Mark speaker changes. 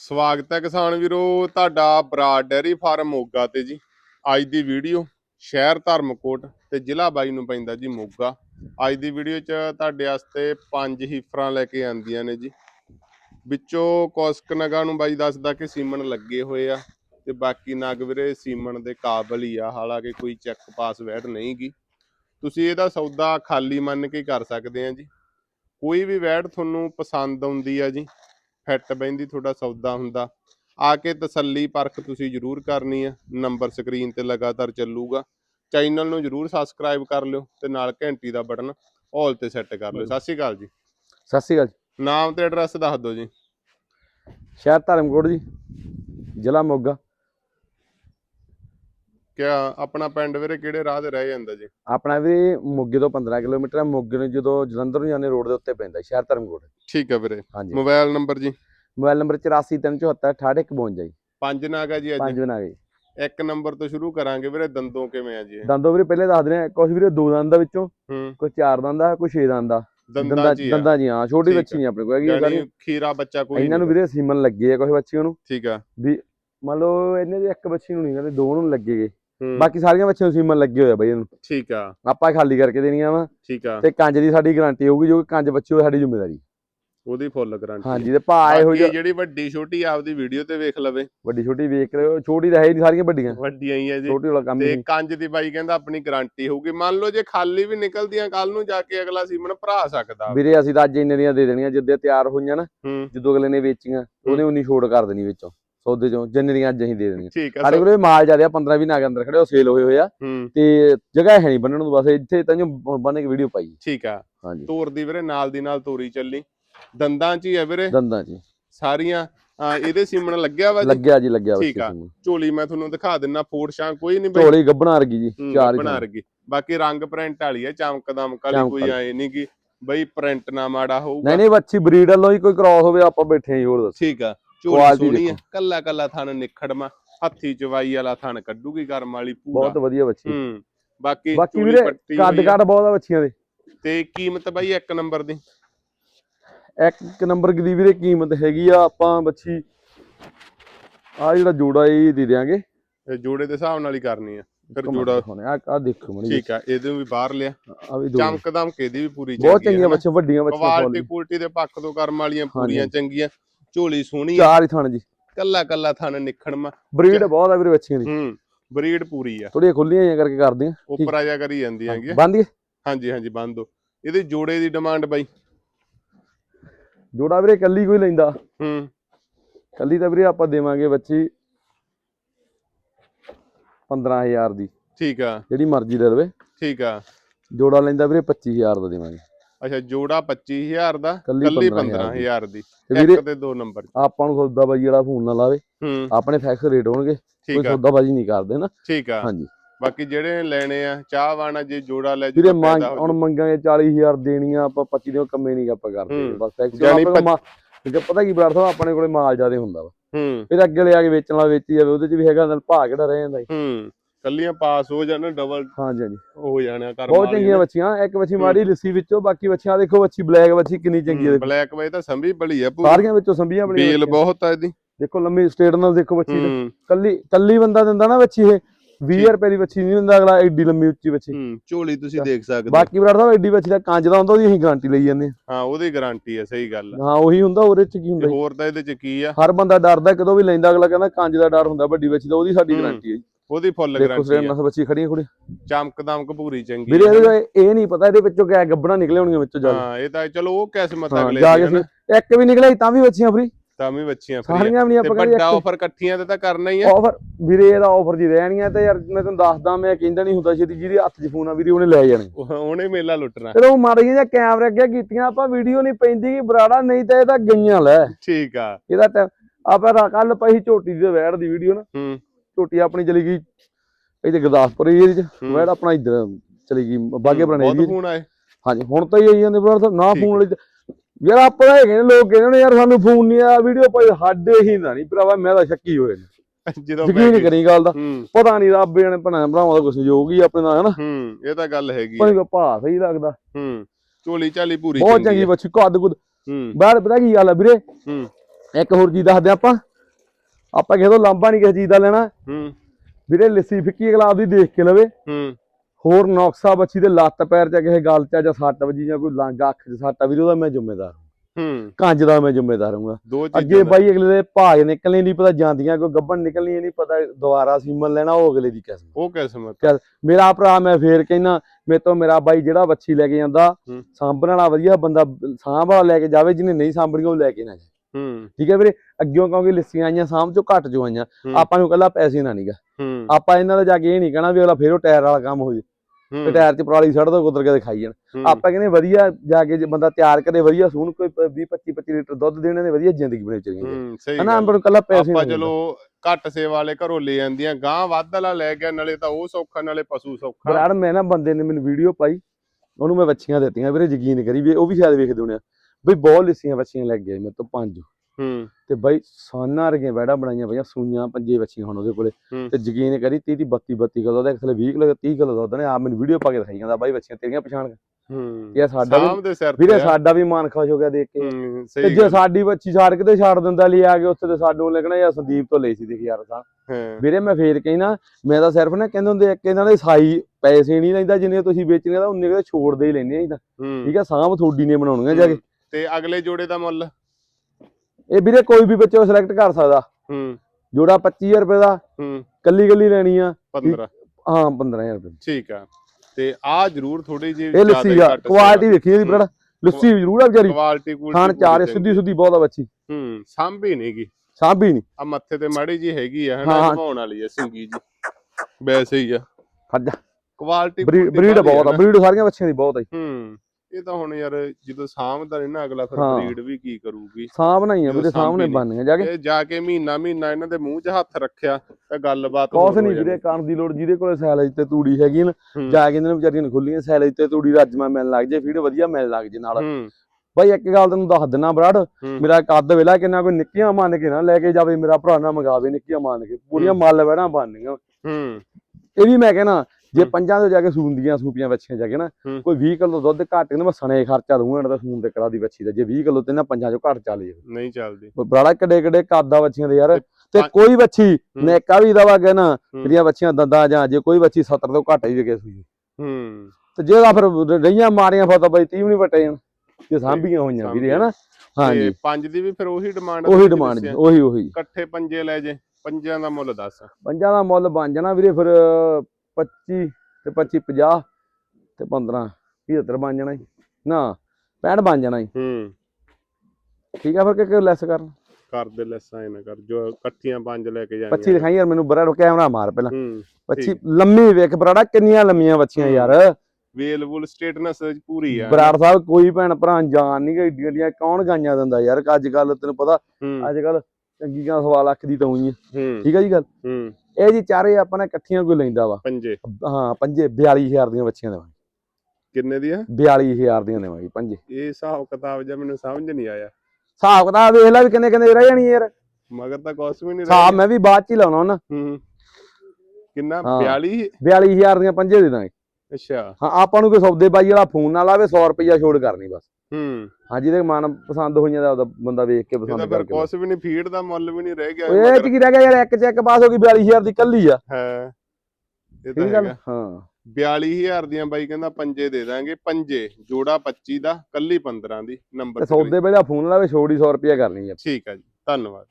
Speaker 1: ਸਵਾਗਤ ਹੈ ਕਿਸਾਨ ਵੀਰੋ, ਤੁਹਾਡਾ ਬਰਾਡ ਡੈਰੀ ਫਾਰਮ ਮੋਗਾ ਤੇ ਜੀ। ਅੱਜ ਦੀ ਵੀਡੀਓ ਸ਼ਹਿਰ ਧਰਮਕੋਟ ਤੇ ਜ਼ਿਲ੍ਹਾ ਬਾਈ ਨੂੰ ਪੈਂਦਾ ਜੀ ਮੋਗਾ। ਅੱਜ ਦੀ ਵੀਡੀਓ 'ਚ ਤੁਹਾਡੇ ਵਾਸਤੇ ਪੰਜ ਹੀਫਰਾਂ ਲੈ ਕੇ ਆਂਦੀਆਂ ਨੇ ਜੀ। ਵਿੱਚੋਂ ਕੋਸਕ ਨਗਾ ਨੂੰ ਬਾਈ ਦੱਸਦਾ ਕਿ ਸੀਮਨ ਲੱਗੇ ਹੋਏ ਆ ਤੇ ਬਾਕੀ ਨਗ ਵੀਰੇ ਸੀਮਨ ਦੇ ਕਾਬਲ ਹੀ ਆ, ਹਾਲਾਂਕਿ ਕੋਈ ਚੈੱਕ ਪਾਸ ਵੈਟ ਨਹੀਂ ਗੀ। ਤੁਸੀਂ ਇਹਦਾ ਸੌਦਾ ਖਾਲੀ ਮੰਨ ਕੇ ਕਰ ਸਕਦੇ ਆ ਜੀ। ਕੋਈ ਵੀ ਵੈਟ ਤੁਹਾਨੂੰ ਪਸੰਦ ਆਉਂਦੀ ਆ ਜੀ ਫਿੱਟ ਬੈਂਦੀ ਤੁਹਾਡਾ ਸੌਦਾ ਹੁੰਦਾ। ਆ ਕੇ ਤਸੱਲੀ ਪਰਖ ਤੁਸੀਂ ਜ਼ਰੂਰ ਕਰਨੀ ਆ। ਨੰਬਰ ਸਕਰੀਨ ਤੇ ਲਗਾਤਾਰ ਚੱਲੂਗਾ। ਚੈਨਲ ਨੂੰ ਜ਼ਰੂਰ ਸਬਸਕ੍ਰਾਈਬ ਕਰ ਲਿਓ ਤੇ ਨਾਲ ਘੰਟੀ ਦਾ ਬਟਨ ਆਲ ਤੇ ਸੈੱਟ ਕਰ ਲਿਓ। ਸਤਿ ਸ਼੍ਰੀ ਅਕਾਲ ਜੀ।
Speaker 2: ਸਤਿ ਸ਼੍ਰੀ ਅਕਾਲ ਜੀ।
Speaker 1: ਨਾਮ ਤੇ ਐਡਰੈਸ ਦੱਸ ਦਿਓ ਜੀ।
Speaker 2: ਸ਼ਹਿਰ ਧਰਮਕੋਟ ਜੀ ਜ਼ਿਲ੍ਹਾ ਮੋਗਾ।
Speaker 1: ਕਿਆ ਆਪਣਾ ਪਿੰਡ ਵੀਰੇ ਕਿਹੜੇ ਰਾਹ ਤੇ ਰਹਿ ਜਾਂਦਾ ਜੀ?
Speaker 2: ਆਪਣਾ ਵੀ ਮੋਗੇ ਤੋਂ 15 ਕਿਲੋਮੀਟਰ ਹੈ ਮੋਗੇ ਨੂੰ ਜਦੋਂ ਜਲੰਧਰ ਨੂੰ ਜਾਂਦੇ ਰੋਡ ਦੇ ਉੱਤੇ ਪੈਂਦਾ ਸ਼ਹਿਰ ਧਰਮਕੋਟ।
Speaker 1: ਠੀਕ ਹੈ ਵੀਰੇ। ਮੋਬਾਈਲ ਨੰਬਰ ਜੀ?
Speaker 2: ਮੋਬਾਈਲ ਨੰਬਰ 843774 6852 ਜੀ।
Speaker 1: ਪੰਜ ਨਾਗ ਜੀ ਅੱਜ।
Speaker 2: ਪੰਜ ਬਣਾ ਗਏ
Speaker 1: ਇੱਕ ਨੰਬਰ ਤੋਂ ਸ਼ੁਰੂ ਕਰਾਂਗੇ ਵੀਰੇ ਦੰਦੋਂ ਕਿਵੇਂ ਆ ਜੀ?
Speaker 2: ਦੰਦੋਂ ਵੀਰੇ ਪਹਿਲੇ ਦੱਸ ਦਿੰਦੇ ਆ ਕੁਝ ਵੀਰੇ ਦੋ ਦੰਦ ਦਾ ਵਿੱਚੋਂ ਕੋਈ ਚਾਰ ਦੰਦ ਦਾ ਕੋਈ ਛੇ ਦੰਦ ਦਾ
Speaker 1: ਦੰਦਾਂ ਆ।
Speaker 2: ਦੰਦਾਂ ਜੀ ਹਾਂ ਛੋਟੀ ਬੱਚੀ ਨਹੀਂ ਆਪਣੇ ਕੋਲ ਹੈਗੀ
Speaker 1: ਯਾਨੀ ਖੀਰਾ ਬੱਚਾ ਕੋਈ
Speaker 2: ਇਹਨਾਂ ਨੂੰ ਵੀਰੇ ਸੀਮਨ ਲੱਗੇ ਆ ਕੁਝ ਬੱਚੀਆਂ ਨੂੰ।
Speaker 1: ਠੀਕ ਆ।
Speaker 2: ਵੀ ਮੰਨ ਲਓ ਇਹਨੇ ਦੇ ਇੱਕ ਬੱਚੀ ਨੂੰ ਨਹੀਂ ਕਹਿੰਦੇ ਦੋ ਨੂੰ ਲੱਗੇ ਗਏ
Speaker 1: ਹੂੰ
Speaker 2: ਬਾਕੀ ਸਾਰੀਆਂ ਬੱਚੀਆਂ ਨੂੰ ਸੀਮਨ ਲੱਗੇ ਹੋਏ ਆ ਬਈ ਇਹਨੂੰ।
Speaker 1: ਠੀਕ ਆ।
Speaker 2: ਆਪਾਂ ਖਾਲੀ ਕਰਕੇ ਦੇਣੀਆਂ ਵਾ।
Speaker 1: ਠੀਕ ਆ।
Speaker 2: ਤੇ ਕੰਜ ਦੀ ਸਾਡੀ ਗਾਰੰਟੀ ਹੋਊਗੀ ਜੋ ਕੰਜ ਬੱਚੀ ਉਹ ਸਾਡੀ ਜ਼ਿੰਮੇਵਾਰੀ।
Speaker 1: ਉਹਦੀ ਫੁੱਲ ਗਾਰੰਟੀ
Speaker 2: ਹਾਂਜੀ ਤੇ ਭਾ ਇਹੋ
Speaker 1: ਬਾਕੀ
Speaker 2: ਜਿਹੀ
Speaker 1: ਜਿਹੜੀ ਵੱਡੀ ਛੋਟੀ ਆਪਦੀ ਵੀਡੀਓ ਤੇ ਵੇਖ ਲਵੇ।
Speaker 2: ਵੱਡੀ ਛੋਟੀ ਵੇਖ ਰਹੇ ਹੋ ਛੋਟੀ ਤਾਂ ਹੈ ਨਹੀਂ ਸਾਰੀਆਂ ਵੱਡੀਆਂ।
Speaker 1: ਵੱਡੀਆਂ ਹੀ ਆ ਜੀ।
Speaker 2: ਛੋਟੀ ਵਾਲਾ ਕੰਮ ਹੀ
Speaker 1: ਤੇ ਕੰਜ ਦੀ ਬਾਈ ਕਹਿੰਦਾ ਆਪਣੀ ਗਾਰੰਟੀ ਹੋਊਗੀ। ਮੰਨ ਲਓ ਜੇ ਖਾਲੀ ਵੀ ਨਿਕਲਦੀਆਂ ਕੱਲ ਨੂੰ ਜਾ ਕੇ ਅਗਲਾ ਸੀਮਨ ਭਰਾ ਸਕਦਾ।
Speaker 2: ਵੀਰੇ ਅਸੀਂ ਤਾਂ ਅੱਜ ਇੰਨੇ ਦੀਆਂ ਦੇ ਦੇਣੀਆਂ ਜਿੱਦੇ ਤਿਆਰ ਹੋਈਆਂ ਨਾ
Speaker 1: ਹੂੰ।
Speaker 2: ਜਦੋਂ ਅਗਲੇ ਨੇ ਵੇਚੀਆਂ ਉਹਨੇ ਉਨੀ ਛੋੜ ਕਰ ਦੇਣੀ ਵਿੱਚੋਂ। ਸੌਦੇ ਚੋਂ ਜਿੰਨੇ ਦੀਆਂ ਅੱਜ ਅਸੀਂ ਦੇ ਦੇਣੀਆਂ
Speaker 1: ਠੀਕ ਆ
Speaker 2: ਸਾਡੇ ਕੋਲ ਮਾਲ ਜ਼ਿਆਦਾ 15 20 ਨਾਗ ਅੰਦਰ ਖੜੇ ਉਹ ਸੇਲ ਹੋਏ ਹੋਏ ਆ। ਤੇ ਜਗ੍ਹਾ ਹੈ ਨਹੀਂ ਬੰਨਣ ਨੂੰ ਬਸ ਇੱਥੇ ਤਾਂ ਬੰਨੇ ਕੇ ਵੀਡੀਓ ਪਾਈ।
Speaker 1: ਠੀਕ ਆ।
Speaker 2: ਹਾਂਜੀ।
Speaker 1: ਤੋਰ ਦੀ ਵੀਰੇ ਨਾਲ ਦੀ ਨਾਲ ਤੋਰੀ ਚੱਲੀ। ਦੰਦਾਂ 'ਚ ਹੀ ਆ ਵੀਰੇ।
Speaker 2: ਦੰਦਾਂ ਜੀ
Speaker 1: ਸਾਰੀਆਂ ਆ, ਇਹਦੇ ਸੀਮਨ ਲੱਗਿਆ ਵਾ ਜੀ?
Speaker 2: ਲੱਗਿਆ ਜੀ ਲੱਗਿਆ
Speaker 1: ਠੀਕ ਆ। ਝੋਲੀ ਮੈਂ ਤੁਹਾਨੂੰ ਦਿਖਾ ਦਿੰਨਾ ਫੋੜ ਸ਼ਾਂ ਕੋਈ ਨਹੀਂ ਬਈ।
Speaker 2: ਝੋਲੀ ਗੱਬਣਾ ਵਰਗੀ ਜੀ ਚਾਰ ਹੀ
Speaker 1: ਬਣਾ
Speaker 2: ਥਾਂ।
Speaker 1: ਰਗੀ ਬਾਕੀ ਰੰਗ ਪ੍ਰਿੰਟ ਵਾਲੀ ਹੈ ਚਮਕ ਦਮਕ ਵਾਲੀ
Speaker 2: ਚਮਕ
Speaker 1: ਕੋਈ। ਆਏ ਨਹੀਂ ਕਿ ਬਈ ਪ੍ਰਿੰਟ ਨਾ ਮਾੜਾ ਹੋਊਗਾ।
Speaker 2: ਨਹੀਂ ਨਹੀਂ ਬੱਚੀ ਬਰੀਡ ਵੱਲੋਂ ਹੀ ਕੋਈ ਕ੍ਰਾਸ ਹੋਵੇ ਆਪਾਂ ਬੈਠੇ ਹੀ ਹੋਰ ਦੱਸ।
Speaker 1: ਠੀਕ ਆ। ਝੋਲੀ ਸੋਹਣੀ ਆ
Speaker 2: ਦੇਖੋ।
Speaker 1: ਕੱਲਾ ਕੱਲਾ ਥਣ ਨਿਖੜਮਾ ਹੱਥੀ ਚਵਾਈ ਵਾਲਾ ਥਣ ਕੱਢੂਗੀ ਕਰਮ ਵਾਲੀ ਪੂਰਾ
Speaker 2: ਬਹੁਤ ਵਧੀਆ ਬੱਚੀ
Speaker 1: ਹੂੰ ਬਾਕੀ
Speaker 2: ਬਾਕੀ ਵੀਰੇ
Speaker 1: ਪੱਟੀ
Speaker 2: ਕੱਦ
Speaker 1: ਹੋਈ ਆ।
Speaker 2: ਕੱਦ ਬਹੁਤ ਆ ਬੱਚੀਆਂ ਦੇ
Speaker 1: ਤੇ ਕੀਮਤ ਬਾਈ ਇੱਕ ਨੰਬਰ ਦੀ
Speaker 2: ਇੱਕ ਨੰਬਰ ਦੀ ਵੀਰੇ ਕੀਮਤ ਹੈਗੀ ਆ ਆਪਾਂ ਬੱਚੀ ਆ ਜਿਹੜਾ ਜੋੜਾ ਇਹ ਦੇ ਦਿਆਂਗੇ
Speaker 1: ਇਹ ਜੋੜੇ ਦੇ ਹਿਸਾਬ ਨਾਲ ਹੀ ਕਰਨੀ ਆ ਫਿਰ ਜੋੜਾ
Speaker 2: ਆ ਆ ਦੇਖੋ ਮੜੀ
Speaker 1: ਠੀਕ ਆ ਇਹਦੇ ਵੀ ਬਾਹਰ ਲਿਆ
Speaker 2: ਆ ਵੀ ਦੋ
Speaker 1: ਚਮਕ ਦਮਕ ਇਹਦੀ ਵੀ ਪੂਰੀ
Speaker 2: ਬਹੁਤ ਚੰਗੀਆਂ। ਬੱਚੇ ਵੱਡੀਆਂ ਬੱਚੀਆਂ
Speaker 1: ਕੁਆਲਿਟੀ
Speaker 2: quality।
Speaker 1: ਕੁਆਲਿਟੀ ਦੇ ਪੱਖ ਤੋਂ ਕਰਮ ਵਾਲੀਆਂ ਪੂਰੀਆਂ। ਚੰਗੀਆਂ ਝੋਲੀ ਸੋਹਣੀ ਆ।
Speaker 2: ਚਾਰ ਹੀ ਥਣ ਜੀ।
Speaker 1: ਕੱਲਾ ਕੱਲਾ ਥਣ ਨਿਖੜਮਾ
Speaker 2: ਬਰੀਡ ਬਹੁਤ ਆ ਵੀਰੇ ਬੱਚੀਆਂ ਦੀ।
Speaker 1: ਹੂੰ ਬਰੀਡ ਪੂਰੀ ਆ।
Speaker 2: ਥੋੜੀਆਂ ਖੁੱਲੀਆਂ ਜਿਹੀਆਂ ਕਰਕੇ ਕਰਦੇ ਆ
Speaker 1: ਉੱਪਰ ਆ ਜਾ ਕਰੀ ਜਾਂਦੀਆਂ ਹੈਗੀਆਂ।
Speaker 2: ਬੰਦ
Speaker 1: ਹਾਂਜੀ ਹਾਂਜੀ ਬੰਦ ਦੋ। ਇਹਦੇ ਜੋੜੇ ਦੀ ਡਿਮਾਂਡ ਬਾਈ।
Speaker 2: ਜੋੜਾ ਵੀਰੇ ਕੱਲੀ ਕੋਈ ਲੈਂਦਾ।
Speaker 1: ਹੂੰ।
Speaker 2: ਕੱਲੀ ਤਾਂ ਵੀਰੇ ਆਪਾਂ ਦੇਵਾਂਗੇ ਬੱਚੀ 15000 ਦੀ।
Speaker 1: ਠੀਕ ਆ।
Speaker 2: ਜਿਹੜੀ ਮਰਜ਼ੀ ਲੈ ਲਵੇ।
Speaker 1: ਠੀਕ ਆ।
Speaker 2: ਜੋੜਾ ਲੈਂਦਾ ਵੀਰੇ 25000 ਦਾ ਦੇਵਾਂਗੇ।
Speaker 1: ਅੱਛਾ ਜੋੜਾ 25000 ਦਾ
Speaker 2: ਕੱਲੀ
Speaker 1: ਕੱਲੀ
Speaker 2: 15,000
Speaker 1: 15000 ਦੀ। ਇੱਕ ਤੇ ਦੋ ਨੰਬਰ
Speaker 2: ਆਪਾਂ ਨੂੰ ਸੌਦਾ ਬਾਜੀ ਜਿਹੜਾ ਫੋਨ ਨਾ ਲਾਵੇ। ਆਪਣੇ ਫੈਕਸ ਰੇਟ ਹੋਣਗੇ। ਕੋਈ
Speaker 1: ਆ।
Speaker 2: ਸੌਦਾ ਬਾਜੀ ਨਹੀਂ ਕਰਦੇ ਨਾ।
Speaker 1: ਠੀਕ ਆ।
Speaker 2: ਹਾਂਜੀ।
Speaker 1: ਬਾਕੀ ਜਿਹੜੇ ਲੈਣੇ ਆ ਚਾਹ ਵਾਣਾ ਜੇ ਜੋੜਾ ਲੈ ਹੋ
Speaker 2: ਹੁਣ ਮੰਗਾਂਗੇ 40000 ਦੇਣੀਆਂ ਆਪਾਂ 25 ਦੇ ਕੰਮੇ ਨਹੀਂ ਆਪਾਂ ਕਰਦੇ। ਬਸ ਫੈਕਸ ਮਾ- ਕਿਉਂਕਿ ਪਤਾ ਕੀ ਬਰਾੜ ਸਾਹਿਬ ਆਪਣੇ ਕੋਲੇ ਮਾਲ ਜ਼ਿਆਦੇ ਹੁੰਦਾ ਵਾ।
Speaker 1: ਹੂੰ।
Speaker 2: ਫਿਰ ਅੱਗੇ ਲਿਆ ਕੇ ਵੇਚਣ ਵਾਲਾ ਵੇਚੀ ਜਾਵੇ ਉਹਦੇ ਚ ਵੀ ਹੈਗਾ ਨਾਲ ਭਾਅ ਕਿਹੜਾ ਰਹਿ ਜਾਂਦਾ ਜੀ।
Speaker 1: ਹੂੰ। ਕੱਲੀਆਂ ਪਾਸ ਹੋ ਜਾਣ ਡਬਲ
Speaker 2: ਹਾਂਜੀ ਹਾਂਜੀ।
Speaker 1: ਹੋ ਜਾਣਾ ਕਰ
Speaker 2: ਬਹੁਤ ਚੰਗੀਆਂ ਬੱਚੀਆਂ ਇੱਕ ਬੱਚੀ ਮਾੜੀ ਲੱਸੀ ਵਿੱਚੋਂ ਬਾਕੀ ਬੱਚੀਆਂ ਦੇਖੋ ਬੱਚੀ ਬਲੈਕ ਬੱਚੀ ਕਿੰਨੀ ਚੰਗੀ ਹੈ
Speaker 1: ਬਲੈਕ ਵੇ ਤਾਂ ਸੰਭੀ ਬੜੀ ਆ ਪੂਰੀ।
Speaker 2: ਸਾਰੀਆਂ ਵਿੱਚੋਂ ਸੰਭੀਆਂ ਬਣੀਆਂ
Speaker 1: ਬੇਲ। ਬਹੁਤ ਆ ਇਹਦੀ।
Speaker 2: ਦੇਖੋ ਲੰਮੀ ਸਟੇਟ ਨਾਲ ਦੇਖੋ ਬੱਚੀ ਦੇ
Speaker 1: ਹੂੰ।
Speaker 2: ਕੱਲੀ ਕੱਲੀ ਬੰਦਾ ਦਿੰਦਾ ਨਾ ਬੱਚੀ ਇਹ। 20 ਰੁਪਏ ਦੀ ਬੱਚੀ ਨਹੀਂ ਦਿੰਦਾ ਅਗਲਾ ਐਡੀ ਲੰਮੀ ਉੱਚੀ ਬੱਚੀ
Speaker 1: ਹੂੰ ਝੋਲੀ ਤੁਸੀਂ ਦੇਖ ਸਕਦੇ ਹੋ।
Speaker 2: ਬਾਕੀ ਬਰਾੜ ਸਾਹਿਬ ਐਡੀ ਬੱਚੀ ਦਾ ਕੰਜ ਦਾ ਹੁੰਦਾ ਉਹਦੀ ਅਸੀਂ ਗਾਰੰਟੀ ਲਈ ਜਾਂਦੇ ਹਾਂ।
Speaker 1: ਹਾਂ ਉਹਦੀ ਗਾਰੰਟੀ ਆ ਸਹੀ ਗੱਲ
Speaker 2: ਹਾਂ ਉਹੀ ਹੁੰਦਾ ਉਹਦੇ ਚ ਕੀ ਹੁੰਦਾ?
Speaker 1: ਹੋਰ ਤਾਂ ਇਹਦੇ ਚ ਕੀ ਆ?
Speaker 2: ਹਰ ਬੰਦਾ ਡਰਦਾ ਕਦੋਂ ਵੀ ਲੈਂਦਾ ਅਗਲਾ ਕਹਿੰਦਾ ਕੰਜ ਦਾ ਡਰ ਹੁੰਦਾ ਵੱਡੀ ਬੱਚੀ ਦਾ ਉਹਦੀ ਸਾਡੀ
Speaker 1: ਹੂੰ।
Speaker 2: ਗਾਰੰਟੀ ਹੈ
Speaker 1: ਉਹਦੀ ਫੁੱਲ
Speaker 2: ਦੇਖੋ
Speaker 1: ਗਾਰੰਟੀ
Speaker 2: ਸਰੇ ਨਸ ਬੱਚੀ ਖੜੀਆਂ ਖੁੜੀਆਂ
Speaker 1: ਚਮਕ ਦਮਕ ਪੂਰੀ ਚੰਗੀ
Speaker 2: ਵੀਰੇ। ਇਹਦੇ ਚ ਇਹ ਨਹੀਂ ਪਤਾ ਇਹਦੇ ਵਿੱਚੋਂ ਕਿਆ ਗੱਬਣਾ ਨਿਕਲੇ ਹੋਣਗੀਆਂ ਵਿੱਚੋਂ ਜਾ
Speaker 1: ਹਾਂ ਇਹ ਤਾਂ ਚਲੋ ਉਹ ਕਿਸਮਤ
Speaker 2: ਹਾਂ,
Speaker 1: ਅਗਲੇ
Speaker 2: ਜਾ
Speaker 1: ਦੀ
Speaker 2: ਕੇ
Speaker 1: ਹਨਾ।
Speaker 2: ਅਸੀਂ- ਇੱਕ ਵੀ ਨਿਕਲਿਆ ਤਾਂ ਵੀ ਬੱਚੀਆਂ ਫਰੀ
Speaker 1: ਤਾਂ ਵੀ ਬੱਚੀਆਂ ਫਰੀ
Speaker 2: ਸਾਰੀਆਂ ਵੀ ਨਹੀਂ
Speaker 1: ਤੇ
Speaker 2: ਆਪਾਂ
Speaker 1: ਵੱਡਾ
Speaker 2: ਕਹਿੰਦੇ
Speaker 1: ਆਫਰ ਇਕੱਠੀਆਂ ਤੇ ਤਾਂ ਕਰਨਾ ਹੀ ਆ।
Speaker 2: ਆਫਰ ਵੀਰੇ ਇਹਦਾ ਆਫਰ ਜੀ ਰਹਿਣੀਆਂ ਤੇ ਯਾਰ ਮੈਂ ਤੁਹਾਨੂੰ ਦੱਸਦਾ ਮੈਂ ਕਹਿੰਦਾ ਨਹੀਂ ਹੁੰਦਾ ਛੇਤੀ ਜਿਹਦੇ ਹੱਥ 'ਚ ਫੋਨ ਆ ਵੀਰੇ ਉਹਨੇ ਲੈ ਜਾਣੇ।
Speaker 1: ਉਹ- ਉਹਨੇ ਮੇਲਾ ਲੁੱਟਣਾ।
Speaker 2: ਫਿਰ ਉਹ ਮਾੜੀਆਂ ਜਿਹਾ ਕੈਮਰੇ ਅੱਗੇ ਕੀਤੀਆਂ ਆਪਾਂ ਵੀਡੀਓ ਨਹੀਂ ਪੈਂਦੀ ਕਿ ਬਰਾੜਾ ਨਹੀਂ ਤਾਂ ਇਹ ਤਾਂ ਗਈਆਂ ਲੈ।
Speaker 1: ਠੀਕ ਆ।
Speaker 2: ਇਹਦਾ ਟੈ- ਆਪਾਂ ਕੱਲ ਪਈ ਝੋਟੀ ਦੇ ਵੈੜ ਦੀ ਵੀਡੀਓ ਨਾ।
Speaker 1: ਹੂੰ।
Speaker 2: ਝੋਟੀ ਆਪਣੀ ਚਲੀ ਗਈ ਇਹਦੇ ਗੁਰਦਾਸਪੁਰ ਏਰੀਏ 'ਚ। ਵੈੜ ਆਪਣਾ ਇੱਧਰ ਚਲੀ ਗਈ ਬਾਗੇ ਪੁਰਾਣੇ
Speaker 1: ਬਹੁਤ
Speaker 2: ਏਰੀਏ 'ਚ
Speaker 1: ਫੋਨ ਆਏ।
Speaker 2: ਹਾਂਜੀ ਹੁਣ ਤਾਂ ਹੀ ਆਈ ਜਾਂਦੇ ਬਰਾੜ ਨਾ ਫੋਨ ਵਾਲੀ ਯਾਰ ਆਪਾਂ ਹੈਗੇ ਨੇ ਲੋਕ ਕਹਿੰਦੇ ਨੇ ਯਾਰ ਸਾਨੂੰ ਫੋਨ ਨਹੀਂ ਆਇਆ ਵੀਡੀਓ ਪਾਈ ਸਾਡੇ ਹੀ ਦਾ ਨਹੀਂ। ਭਰਾਵਾ ਮੈਂ ਤਾਂ ਸ਼ੱਕੀ ਹੋਏ ਨੇ।
Speaker 1: ਜਦੋਂ
Speaker 2: ਯਕੀਨ ਨਹੀਂ। ਕਰੀ ਗੱਲ ਦਾ। ਪਤਾ ਨਹੀਂ ਰੱਬ ਨੇ ਭਣਾ ਭਰਾਵਾਂ ਦਾ ਕੁਛ ਸੰਯੋਗ ਹੀ ਆਪਣੇ ਨਾਲ ਹਨਾ?
Speaker 1: ਹੂੰ ਇਹ ਤਾਂ ਗੱਲ ਹੈਗੀ।
Speaker 2: ਕੋਈ ਭਾ ਸਹੀ ਲੱਗਦਾ।
Speaker 1: ਹੂੰ ਝੋਲੀ ਚਾਲੀ ਪੂਰੀ
Speaker 2: ਬਹੁਤ ਚੰਗੀ। ਬੱਚੀ ਕੱਦ ਕੁਦ
Speaker 1: ਹੂੰ।
Speaker 2: ਬਾਹਰ ਪਤਾ ਕੀ ਗੱਲ ਆ ਵੀਰੇ?
Speaker 1: ਹੂੰ।
Speaker 2: ਇੱਕ ਹੋਰ ਚੀਜ਼ ਦੱਸਦੇ ਆਪਾਂ। ਆਪਾਂ ਕਿਸੇ ਤੋਂ ਲਾਂਭਾ ਨਹੀਂ ਕਿਸੇ ਚੀਜ਼ ਦਾ ਲੈਣਾ।
Speaker 1: ਹੂੰ।
Speaker 2: ਵੀਰੇ ਲੱਸੀ ਫਿੱਕੀ ਗੁਲਾਬ ਦੀ ਦੇਖ ਕੇ ਲਵੇ।
Speaker 1: ਹੂੰ।
Speaker 2: ਹੋਰ ਨੌਕਸਾ ਬੱਚੀ ਦੇ ਲੱਤ ਪੈਰ ਚ ਕਿਸੇ ਗੱਲ ਚ ਜਾਂ ਸੱਟ ਵੱਜੀ ਜਾਂ ਕੋਈ ਲੰਗ ਅੱਖ ਚ ਸੱਟ ਆ ਵੀਰੇ ਉਹਦਾ ਮੈਂ ਜ਼ਿੰਮੇਦਾਰ ਹਾਂ। ਕੰਜ ਦਾ ਮੈਂ ਜ਼ਿੰਮੇਦਾਰ ਹਾਂ। ਅੱਗੇ ਬਾਈ ਅਗਲੇ ਦੇ ਭਾਜ ਨਿਕਲਣੇ ਨਹੀਂ ਪਤਾ ਜਾਂਦੀਆਂ ਕੋਈ ਗੱਭਣ ਨਿਕਲਣੀ ਨਹੀਂ ਪਤਾ ਦੁਬਾਰਾ ਸੀਮਨ ਲੈਣਾ ਉਹ ਅਗਲੇ ਦੀ ਕਿਸਮਤ।
Speaker 1: ਉਹ ਕਿਸਮਤ।
Speaker 2: ਮੇਰਾ ਭਰਾ ਮੈਂ ਫੇਰ ਕਹਿਣਾ ਮੇਰੇ ਤੋਂ ਮੇਰਾ ਬਾਈ ਜਿਹੜਾ ਬੱਚੀ ਲੈ ਕੇ ਜਾਂਦਾ। ਸਾਂਭਣ ਵਾਲਾ ਵਧੀਆ ਬੰਦਾ ਸਾਂਭ ਵਾਲਾ ਲੈ ਕੇ ਜਾਵੇ ਜਿਹਨੇ ਨਹੀਂ ਸਾਂਭਣੀ ਉਹ ਲੈ ਕੇ ਨਾ ਜਾਏ
Speaker 1: ਹੂੰ।
Speaker 2: ਠੀਕ ਹੈ ਵੀਰੇ? ਅੱਗਿਓਂ ਕਿਉਂਕਿ ਲਿੱਸੀਆਂ ਆਈਆਂ ਸਾਂਭ ਚੋਂ ਘੱਟ ਜੋ ਆਈਆਂ। ਆਪਾਂ ਨੂੰ ਕੱਲਾ ਪੈਸੇ ਨਾ ਨਹੀਂਗਾ ਆਪਾਂ ਇਹਨਾਂ ਦਾ ਜਾ ਕੇ ਇਹ ਨਹੀਂ ਕਹਿਣਾ ਵੀ ਅਗਲਾ ਫੇਰ ਉਹ ਟਾਇਰ ਵਾਲਾ ਕੰਮ ਹੋ ਜੇ। ਤੇ ਟਾਇਰ 'ਚ ਪਰਾਲੀ ਸੜ ਦੋ ਕੁਦਰ ਕੇ ਦਿਖਾਈ ਜਾਣ। ਆਪਾਂ ਕਹਿੰਦੇ ਵਧੀਆ ਜਾ ਕੇ ਜੇ ਬੰਦਾ ਤਿਆਰ ਕਰੇ ਵਧੀਆ ਸੂਣ ਕੋਈ 20 25 25 ਲੀਟਰ ਦੁੱਧ ਦੇਣੇ ਨੇ ਵਧੀਆ ਜ਼ਿੰਦਗੀ ਬਣੇ
Speaker 1: ਸਹੀ
Speaker 2: ਹਨਾ। ਆਪਾਂ ਨੂੰ ਕੱਲਾ ਪੈਸੇ
Speaker 1: ਆਪਾਂ ਚਲੋ ਘੱਟ ਸੇਵਾ ਵਾਲੇ ਘਰੋਂ ਲੈ ਜਾਂਦੀਆਂ ਗਾਂ ਵੱਧ ਵਾਲਾ ਲੈ ਗਿਆ ਨਾਲੇ ਤਾਂ ਉਹ ਸੌਖਾ ਨਾਲੇ ਪਸ਼ੂ ਸੌਖਾ।
Speaker 2: ਬਰਾੜ ਮੈਂ ਨਾ ਬੰਦੇ ਨੇ ਮੈਨੂੰ ਵੀਡੀਓ ਪਾਈ ਉਹਨੂੰ ਮੈਂ ਵੱਛੀਆਂ ਦਿੱਤੀਆਂ ਵੀਰੇ ਯਕੀਨ ਕਰੀ ਵੀ ਉਹ ਵੀ ਸ਼ਾਇਦ ਵੇਖਦੇ ਹੋਣੇ ਆ। ਬਈ ਬਹੁਤ ਲਿੱਸੀਆਂ ਵੱਛੀਆਂ ਲੱਗ ਗਏ ਮੇਰੇ ਤੋਂ ਪੰਜ।
Speaker 1: ਹੂੰ।
Speaker 2: ਤੇ ਬਾਈ ਸਾਨਾ ਰਗੀਆਂ ਬੈੜਾ ਬਣਾਈਆਂ ਪਈਆਂ ਸੂਈਆਂ ਪੰਜੇ ਵੱਛੀਆਂ ਹੁਣ ਉਹਦੇ ਕੋਲੇ। ਤੇ ਯਕੀਨ ਕਰੀ 30 30 32 32 ਕਿਲੋ ਦਾ ਥਲੇ 20 ਕਿਲੋ 30 ਕਿਲੋ ਦੁੱਧ ਨੇ ਆ ਮੈਨੂੰ ਵੀਡੀਓ ਪਾ ਕੇ ਦਿਖਾਈ ਜਾਂਦਾ ਬਾਈ ਵੱਛੀਆਂ ਤੇਰੀਆਂ ਪਛਾਣ
Speaker 1: ਹੂੰ।
Speaker 2: ਯਾਰ ਸਾਡਾ ਵੀ
Speaker 1: ਦੇ
Speaker 2: ਵੀਰੇ। ਸਾਡਾ ਵੀ ਮਨ ਖੁਸ਼ ਹੋ ਗਿਆ ਦੇਖ ਕੇ। ਤੇ ਜੇ ਸਾਡੀ ਬੱਚੀ ਛੱਡ ਕੇ ਤੇ ਛੱਡ ਦਿੰਦਾ ਲਈ ਆ ਕੇ ਉੱਥੇ ਤੇ ਸਾਨੂੰ ਲੱਗਣਾ ਯਾਰ ਸੰਦੀਪ ਤੋਂ ਲਈ ਸੀ ਦੇਖ ਯਾਰ
Speaker 1: ਹੈ।
Speaker 2: ਵੀਰੇ ਮੈਂ ਫੇਰ ਕਹਿਣਾ ਮੈਂ ਤਾਂ ਸਿਰਫ ਨਾ ਕਹਿੰਦੇ ਹੁੰਦੇ ਇੱਕ ਇਹਨਾਂ ਦੇ ਸਾਈ ਪੈਸੇ ਨਹੀਂ ਲੈਂਦਾ ਜਿੰਨੇ ਤੁਸੀਂ ਵੇਚਣੇ ਦਾ ਉਹਨੇ ਕਿਤੇ ਛੋੜਦੇ ਹੀ ਲੈਣੇ ਆ ਠੀਕ ਆ ਸਾਂਭ ਥੋੜੀ ਨੇ ਬਣਾਉਣੀਆਂ ਜਾ ਕੇ।
Speaker 1: ਤੇ ਅਗਲੇ ਜੋੜੇ ਦਾ ਮੁੱਲ?
Speaker 2: ਇਹ ਵੀਰੇ ਕੋਈ ਵੀ ਬੱਚੇ ਸਿਲੈਕਟ ਕਰ ਸਕਦਾ।
Speaker 1: ਹੂੰ।
Speaker 2: ਜੋੜਾ 25000 ਰੁਪਏ ਦਾ
Speaker 1: ਹੂੰ।
Speaker 2: ਕੱਲੀ ਕੱਲੀ ਲੈਣੀ ਆ।
Speaker 1: 15
Speaker 2: ਹਾਂ 15000 ਰੁਪਏ।
Speaker 1: ਠੀਕ ਆ। ਤੇ ਆ ਜਰੂਰ ਥੋੜੀ ਜਿਹੀ
Speaker 2: ਇਹ ਲੱਸੀ ਆ। ਕੁਆਲਿਟੀ ਵੇਖੀ ਇਹਦੀ ਬੜਾ ਲੱਸੀ ਜ਼ਰੂਰ ਆ ਵਿਚਾਰੀ।
Speaker 1: ਕੁਆਲਿਟੀ
Speaker 2: ਖਾਣ ਚਾਰ ਸਿੱਧੀ ਸਿੱਧੀ ਬਹੁਤ ਆ ਬੱਚੀ।
Speaker 1: ਹੂੰ ਸਾਂਭੀ ਨਹੀਂਗੀ
Speaker 2: ਸਾਂਭੀ ਨਹੀਂ
Speaker 1: ਆ ਮੱਥੇ ਤੇ ਮਾੜੀ ਜੀ ਹੈਗੀ ਆ ਹਨਾ। ਘਮਾਉਣ ਵਾਲੀ ਆ ਸਿੰਗੀ ਜੀ। ਵੈਸੇ ਹੀ ਆ।
Speaker 2: ਖੱਜਾ
Speaker 1: ਕੁਆਲਿਟੀ
Speaker 2: ਬਰੀਡ ਬਹੁਤ ਆ। ਬਰੀਡ ਸਾਰੀਆਂ ਬੱਚੀਆਂ ਦੀ ਬਹੁਤ ਆ।
Speaker 1: ਹੂੰ। ਇਹ ਤਾਂ ਹੁਣ ਯਾਰ ਜਦੋਂ ਸਾਂਭਦਾ ਨਹੀਂ ਨਾ ਅਗਲਾ ਫਿਰ
Speaker 2: ਹਾਂ।
Speaker 1: ਬਰੀਡ ਵੀ ਕੀ ਕਰੂਗੀ
Speaker 2: ਸਾਂਭ ਨਹੀਂ ਆ
Speaker 1: ਜਦੋਂ
Speaker 2: ਵੀਰੇ ਸਾਹਮਣੇ
Speaker 1: ਸਾਂਭੀ
Speaker 2: ਬਣਨੀਆਂ ਜਾ ਕੇ
Speaker 1: ਇਹ ਜਾ ਕੇ ਮਹੀਨਾ ਮਹੀਨਾ ਇਹਨਾਂ ਦੇ ਮੂੰਹ 'ਚ ਹੱਥ ਰੱਖਿਆ ਤਾਂ ਗੱਲਬਾਤ
Speaker 2: ਕੁਛ
Speaker 1: ਹੋ
Speaker 2: ਨਹੀਂ
Speaker 1: ਜਾਣੀ।
Speaker 2: ਵੀਰੇ ਕਰਨ ਦੀ ਲੋੜ ਜਿਹਦੇ ਕੋਲੇ ਸੈਲਜ ਤੇ ਤੂੜੀ ਹੈਗੀ ਨਾ
Speaker 1: ਹੂੰ।
Speaker 2: ਜਾ ਕੇ ਇਹਨਾਂ ਨੂੰ ਵਿਚਾਰੀਆਂ ਨੂੰ ਖੁੱਲੀਆਂ ਸੈਲਜ ਤੇ ਤੂੜੀ ਰੱਜਮਾ ਮਿਲਣ ਲੱਗ ਜੇ ਫੀਡ ਵਧੀਆ ਮਿਲਣ ਲੱਗ ਜੇ ਨਾਲ
Speaker 1: ਹੂੰ
Speaker 2: ਬਾਈ ਇੱਕ ਗੱਲ ਤੈਨੂੰ ਦੱਸ ਦਿੰਨਾ ਬਰਾੜ
Speaker 1: ਹੂੰ।
Speaker 2: ਮੇਰਾ ਕੱਦ ਵੇਲਾ ਕਿੰਨਾ ਕੋਈ ਨਿੱਕੀਆਂ ਮੰਨ ਕੇ ਨਾ ਲੈ ਕੇ ਜਾਵੇ ਮੇਰਾ ਭਰਾ ਨਾ ਮੰਗਾਵੇ ਨਿੱਕੀਆਂ ਮੰਨ ਕੇ ਪੂਰੀਆਂ ਮੱਲ ਵੜਾਂ ਬਣਨੀਆਂ
Speaker 1: ਹੂੰ
Speaker 2: ਇਹ ਵੀ ਮੈਂ ਕਹਿਣਾ ਜੇ। ਪੰਜਾਂ ਤੋਂ ਜਾ ਕੇ ਸੂੰਦੀਆਂ ਸੂਪੀਆਂ ਬੱਚੀਆਂ ਜਾ ਕੇ ਨਾ। ਕੋਈ 20 ਕਿਲੋ ਦੁੱਧ ਘੱਟ ਨਾ ਮੈਂ ਸਣੇ ਖਰਚਾ ਦੂੰਗਾ ਇਹਨਾਂ ਦਾ ਸੂਨ ਤੇ ਕੜਾ ਦੀ ਦਾ। ਜੇ 20 ਕਿਲੋ ਤੇ ਨਾ ਪੰਜਾਂ ਚੋਂ ਘੱਟ ਚੱਲ ਜੇ
Speaker 1: ਨਹੀਂ ਚੱਲਦੀ।
Speaker 2: ਬਰਾੜਾ ਕਿੱਡੇ ਕਿੱਡੇ ਕੱਦਾ ਬੱਚੀਆਂ ਦੇ ਯਾਰ। ਤੇ ਕੋਈ
Speaker 1: ਹੂੰ।
Speaker 2: ਨੇਕਾ ਵੀ ਦਵਾ ਕੇ ਨਾ। ਜਿਹੜੀਆਂ ਬੱਚੀਆਂ ਦੰਦਾਂ ਜਾਂ ਜੇ ਕੋਈ ਬੱਚੀ 70 ਤੋਂ ਘੱਟ ਹੀ ਵਿਕੇ ਸੂਈ
Speaker 1: ਹੂੰ।
Speaker 2: ਤੇ ਜਿਹੜਾ ਫਿਰ ਰਹੀਆਂ ਮਾਰੀਆਂ ਫਿਰ ਤਾਂ ਬਈ 30 ਵੀ ਨਹੀਂ ਵਟੇ ਜਾਣ। ਜੇ ਸਾਂਭੀਆਂ ਹੋਈਆਂ ਵੀਰੇ ਹਨਾ? ਹਾਂਜੀ।
Speaker 1: ਪੰਜ ਦੀ ਵੀ ਫਿਰ ਉਹੀ ਡਿਮਾਂਡ
Speaker 2: ਉਹੀ ਡਿਮਾਂਡ ਜੀ ਉਹੀ ਉਹੀ।
Speaker 1: ਇਕੱਠੇ ਪੰਜੇ ਲੈ ਜੇ ਪੰਜਾਂ ਦਾ ਮੁੱਲ ਦੱਸ।
Speaker 2: ਪੰਜਾਂ ਦਾ ਮੁੱਲ ਬਣ ਜਾਣਾ ਵੀਰੇ ਫਿਰ 25 ਤੇ 25 50 ਤੇ 15 75 ਬਣ ਜਾਣਾ ਜੀ। ਨਾ 65 ਬਣ ਜਾਣਾ ਜੀ।
Speaker 1: ਹੂੰ।
Speaker 2: ਠੀਕ ਆ ਫਿਰ ਕਿ ਲੈਸ ਕਰਨ?
Speaker 1: ਕਰ ਦੇ ਲੈਸਾਂ ਨਾ ਕਰ। ਜੋ ਇਕੱਠੀਆਂ ਪੰਜ ਲੈ ਕੇ
Speaker 2: 25
Speaker 1: ਜਾਣੀਆਂ
Speaker 2: ਲਿਖਾਈ ਯਾਰ ਮੈਨੂੰ ਬੜਾ ਕੈਮਰਾ ਮਾਰ ਪਹਿਲਾਂ।
Speaker 1: ਹੂੰ
Speaker 2: 25 ਲੰਮੀ ਵੇਖ ਬਰਾੜਾ ਕਿੰਨੀਆਂ ਲੰਮੀਆਂ ਬੱਚੀਆਂ। ਯਾਰ।
Speaker 1: ਵੇਲਵੁਲ ਸਟੇਟਨੈਸ ਪੂਰੀ ਆ।
Speaker 2: ਬਰਾੜ ਸਾਹਿਬ ਕੋਈ ਭੈਣ ਭਰਾ ਜਾਣ ਨਹੀਂ ਗਈ ਏਡੀਆਂ ਕੌਣ ਗਾਈਆਂ ਦਿੰਦਾ ਯਾਰ? ਅੱਜ ਕੱਲ ਤੈਨੂੰ ਪਤਾ ਅੱਜ ਕੱਲ ਚੰਗੀਆਂ ਸਵਾ ਲੱਖ ਦੀ ਤਾਂ ਹੋਈ ਹੈ
Speaker 1: ਹੂੰ।
Speaker 2: ਠੀਕ ਆ ਜੀ ਗੱਲ?
Speaker 1: ਹੂੰ।
Speaker 2: ਇਹ ਜੀ ਚਾਰੇ ਆਪਾਂ ਨੇ ਇਕੱਠੀਆਂ ਕੋਈ ਲੈਂਦਾ ਵਾ।
Speaker 1: ਪੰਜੇ।
Speaker 2: ਹਾਂ ਪੰਜੇ 42000 ਦੀਆਂ ਬੱਚੀਆਂ ਦੇਵਾਂਗੇ
Speaker 1: ਕਿੰਨੇ ਦੀ ਆ
Speaker 2: 42000 ਦੀਆਂ ਦੇਵਾਂਗੇ ਪੰਜੇ।
Speaker 1: ਇਹ ਹਿਸਾਬ ਕਿਤਾਬ ਜਿਹਾ ਮੈਨੂੰ ਸਮਝ ਨਹੀਂ ਆਇਆ।
Speaker 2: ਹਿਸਾਬ ਕਿਤਾਬ ਵੇਖ ਲੈ ਵੀ ਕਿੰਨੇ ਕਿੰਨੇ ਰਹਿ ਜਾਣੀ ਯਾਰ।
Speaker 1: ਮਗਰ ਤਾਂ ਕੁਛ ਵੀ ਨਹੀਂ
Speaker 2: ਹਿਸਾਬ ਮੈਂ ਵੀ ਬਾਅਦ ਚ ਹੀ ਲਾਉਣਾ ਉਹਨਾਂ।
Speaker 1: ਹੂੰ। ਕਿੰਨਾ?
Speaker 2: ਹਾਂ।
Speaker 1: 42
Speaker 2: 42000 ਦੀਆਂ ਪੰਜੇ ਦੇ ਦਾਂਗੇ।
Speaker 1: ਅੱਛਾ।
Speaker 2: ਹਾਂ ਆਪਾਂ ਨੂੰ ਕੋਈ ਸੌਦੇ ਬਾਈ ਵਾਲਾ ਫੋਨ ਨਾ ਲਾਵੇ 100 ਰੁਪਈਆ ਛੋੜ ਕਰਨੀ ਬਸ।
Speaker 1: ਹੂੰ।
Speaker 2: ਹਾਂ ਜਿਹਦੇ ਮਨ ਪਸੰਦ ਹੋਈਆਂ ਦਾ ਉਹਦਾ ਬੰਦਾ ਵੇਖ ਕੇ ਪਸੰਦ
Speaker 1: ਫਿਰ
Speaker 2: ਕਰਕੇ।
Speaker 1: ਕੁਛ ਵੀ ਨਹੀਂ ਫੀਡ ਦਾ ਮੁੱਲ ਵੀ ਨਹੀਂ ਰਹਿ ਗਿਆ।
Speaker 2: ਇਹ ਚ ਕੀ ਰਹਿ ਗਿਆ ਯਾਰ ਇੱਕ ਚੈੱਕ ਪਾਸ ਹੋ ਗਈ 42000 ਦੀ ਕੱਲੀ ਆ।
Speaker 1: ਹੈ ਇਹ ਤਾਂ ਹੈਗਾ।
Speaker 2: ਹਾਂ।
Speaker 1: 42000 ਦੀਆਂ ਬਾਈ ਕਹਿੰਦਾ ਪੰਜੇ ਦੇ ਦਾਂਗੇ ਪੰਜੇ ਜੋੜਾ 25 ਦਾ ਕੱਲੀ 15 ਦੀ ਨੰਬਰ
Speaker 2: ਸੌਦੇ ਵੇਲੇ ਫੋਨ ਲਾਵੇ ਛੋੜ ਹੀ 100 ਰੁਪਈਆ ਕਰਨੀ ਆ।
Speaker 1: ਠੀਕ ਆ ਜੀ ਧੰਨਵਾਦ।